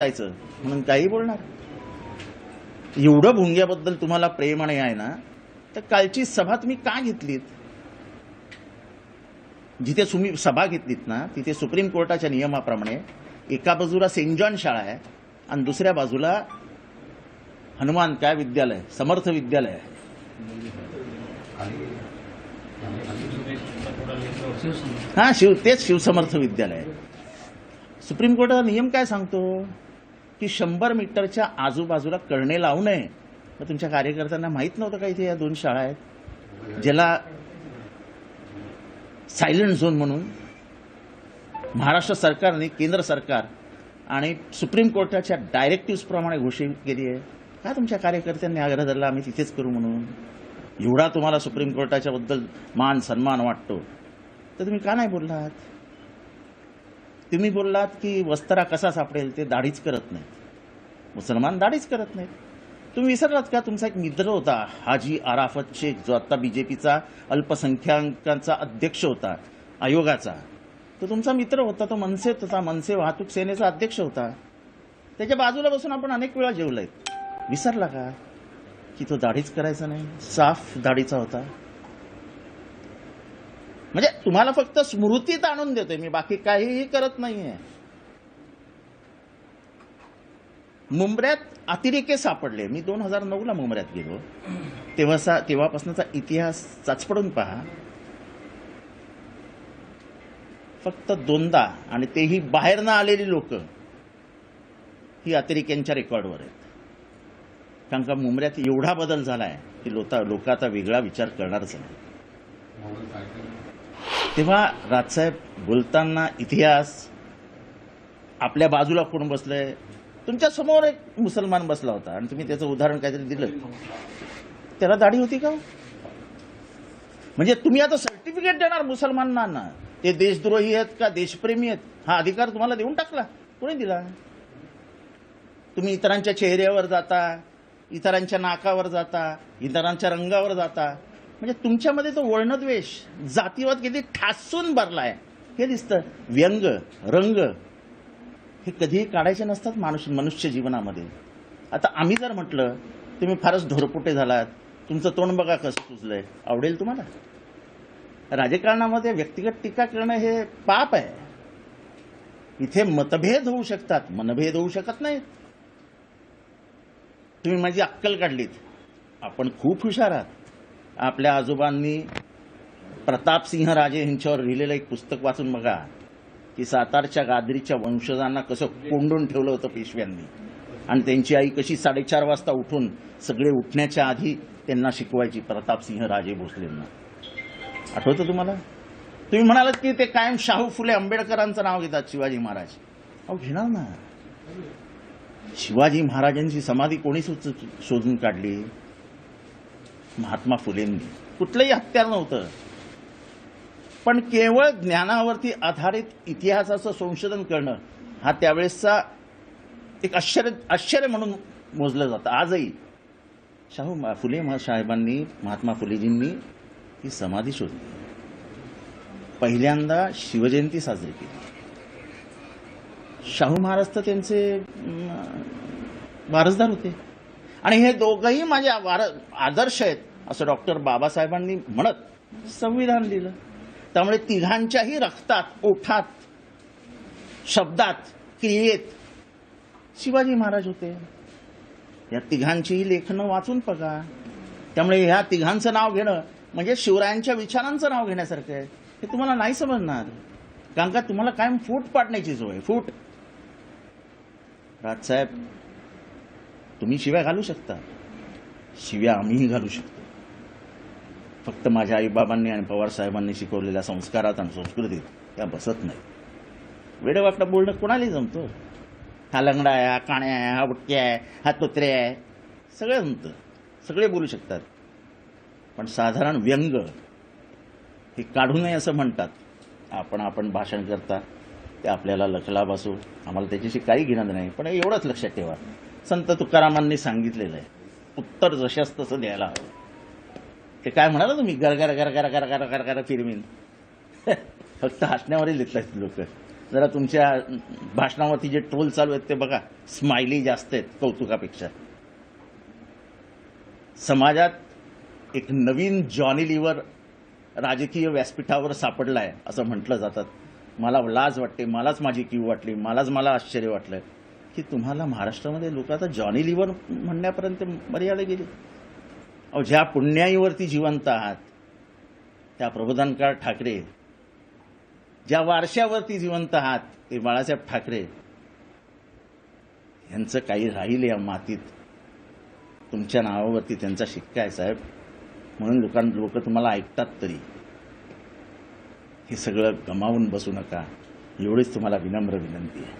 जायचं म्हणून काही बोलणार. एवढं भुंग्याबद्दल तुम्हाला प्रेम आणि आहे ना तर कालची सभा तुम्ही का घेतलीत? जिथे तुम्ही सभा घेतलीत ना तिथे सुप्रीम कोर्टाच्या नियमाप्रमाणे एका बाजूला सेंट जॉन शाळा आहे आणि दुसऱ्या बाजूला हनुमान काय विद्यालय समर्थ विद्यालय हा शिव तेच शिवसमर्थ विद्यालय सुप्रीम कोर्टाचा नियम काय सांगतो? की शंभर मीटरच्या आजूबाजूला करणे लावू नये. मग तुमच्या कार्यकर्त्यांना माहीत नव्हतं का इथे या दोन शाळा आहेत? ज्याला सायलेंट झोन म्हणून महाराष्ट्र सरकारने केंद्र सरकार आणि सुप्रीम कोर्टाच्या डायरेक्टिव्ह प्रमाणे घोषित केली आहे. का तुमच्या कार्यकर्त्यांनी आग्रह धरला आम्ही तिथेच करू म्हणून. एवढा तुम्हाला सुप्रीम कोर्टाच्या बद्दल मान सन्मान वाटतो. तर तुम्ही का नाही बोललात? तुम्ही बोललात की वस्त्रा कसा सापडेल ते दाढीच करत नाहीत. मुसलमान दाढीच करत नाहीत. तुम्ही विसरलात का? तुमचा एक मित्र होता हाजी आराफत शेख जो आता बीजेपीचा अल्पसंख्याकांचा अध्यक्ष होता आयोगाचा. तो तुमचा मित्र होता तो मनसेत होता मनसे वाहतूक सेनेचा अध्यक्ष होता. त्याच्या बाजूला बसून आपण अनेक वेळा जेवलोय. विसरला का? की तो दाढीच करायचा नाही? साफ दाढीचा होता. म्हणजे तुम्हाला फक्त स्मृतीत आणून देतोय मी बाकी काहीही करत नाहीये. मुंबऱ्यात अतिरेके सापडले. मी दोन हजार नऊला मुंबऱ्यात गेलो. तेव्हा तेव्हापासूनचा इतिहास चाचपडून पहा. फक्त दोनदा आणि तेही बाहेरनं आलेली लोक ही अतिरेक्यांच्या रेकॉर्डवर आहेत. कारण का मुंबऱ्यात एवढा बदल झालाय की लोता लोक आता वेगळा विचार करणारच नाही. तेव्हा राजसाहेब बोलताना इतिहास आपल्या बाजूला कोण बसलंय? तुमच्यासमोर एक मुसलमान बसला होता आणि तुम्ही त्याचं उदाहरण काहीतरी दिलं. त्याला दाढी होती का? म्हणजे तुम्ही आता सर्टिफिकेट देणार मुसलमानांना. ते देशद्रोही आहेत का देशप्रेमी आहेत? हा अधिकार तुम्हाला देऊन टाकला. कोणी दिला? तुम्ही इतरांच्या चेहऱ्यावर जाता इतरांच्या नाकावर जाता इतरांच्या रंगावर जाता. म्हणजे तुमच्यामध्ये तो वर्णद्वेष जातीवाद किती ठासून भरलाय हे दिसतं. व्यंग रंग हे कधीही काढायचे नसतात माणूस मनुष्य जीवनामध्ये. आता आम्ही जर म्हटलं तुम्ही फारच ढोरपुटे झालात तुमचं तोंड बघा कसं सुचलंय आवडेल तुम्हाला? राजकारणामध्ये व्यक्तिगत टीका करणं हे पाप आहे. इथे मतभेद होऊ शकतात मनभेद होऊ शकत नाहीत. तुम्ही माझी अक्कल काढलीत. आपण खूप हुशार आहात. आपल्या आजोबांनी प्रतापसिंह राजे यांच्यावर लिहिलेलं एक पुस्तक वाचून बघा की सातारच्या गादरीच्या वंशजांना कसं कोंडून ठेवलं होतं पेशव्यांनी. आणि त्यांची आई कशी साडेचार वाजता उठून सगळे उठण्याच्या आधी त्यांना शिकवायची प्रतापसिंह राजे भोसलेंना. आठवतं तुम्हाला? तुम्ही म्हणालात की ते कायम शाहू फुले आंबेडकरांचं नाव घेतात शिवाजी महाराज. अहो घेणार ना. शिवाजी महाराजांची समाधी कोणी सुच- शोधून काढली? महात्मा फुलेंनी. कुठलंही हत्यार नव्हतं. पण केवळ ज्ञानावरती आधारित इतिहासाचं संशोधन करणं हा त्यावेळेसचा एक आश्चर्य आश्चर्य म्हणून मोजलं जातं. आजही शाहू फुले साहेबांनी महात्मा फुलेजींनी ही समाधी शोधली. पहिल्यांदा शिवजयंती साजरी केली. शाहू महाराज तर त्यांचे वारसदार होते. आणि हे दोघंही माझे आदर्श आहेत असं डॉक्टर बाबासाहेबांनी म्हणत संविधान लिहिलं त्यामुळे तिघांच्याही रक्तात ओठात शब्दात क्रियेत शिवाजी महाराज होते. या तिघांचीही लेखनं वाचून बघा. त्यामुळे ह्या तिघांचं नाव घेणं म्हणजे शिवरायांच्या विचारांचं नाव घेण्यासारखं आहे हे तुम्हाला नाही समजणार. कारण का तुम्हाला कायम फूट पाडण्याची सोय आहे, फूट. राजसाहेब तुम्ही शिव्या घालू शकता. शिव्या आम्हीही घालू शकतो. फक्त माझ्या आईबाबांनी आणि पवार साहेबांनी शिकवलेल्या संस्कारात आणि संस्कृतीत त्या बसत नाही. वेडवाकडं बोलणं कोणालाही जमतो? हा लंगडा आहे हा काण्या आहे हा बुटक्या आहे हा तोत्रे आहे. सगळं जमतं. सगळे बोलू शकतात. पण साधारण व्यंग हे काढू नये असं म्हणतात. आपण आपण भाषण करता. ते आपल्याला लखलाभ असो आम्हाला त्याच्याशी काही घेणं नाही पण एवढंच लक्षात ठेवा. संत तुकारामांनी सांगितलेलं आहे उत्तर जशास तसं द्यायला हवं. ते काय म्हणाला तुम्ही? गरगर गरगर गरगर गरगर फिरवीन. फक्त हसण्यावरील येतात लोक. जरा तुमच्या भाषणावरती जे ट्रोल चालू आहेत ते बघा. स्माइली जास्त आहेत कौतुकापेक्षा. समाजात एक नवीन जॉनी लिव्हर राजकीय व्यासपीठावर सापडला आहे असं म्हटलं जातात. मला लाज वाटते मलाच माझी क्यू वाटली मलाच मला आश्चर्य वाटलं. की तुम्हाला महाराष्ट्रामध्ये लोक आता जॉनी लिव्हर म्हणण्यापर्यंत मर्यादा गेली. अहो ज्या पुण्याईवरती जिवंत आहात त्या प्रबोधनकार ठाकरे ज्या वारशावरती जिवंत आहात ते बाळासाहेब ठाकरे यांचं काही राहील या मातीत. तुमच्या नावावरती त्यांचा शिक्का आहे साहेब. म्हणून लोकां लोक तुम्हाला ऐकतात तरी. हे सगळं गमावून बसू नका. एवढीच तुम्हाला विनम्र विनंती आहे.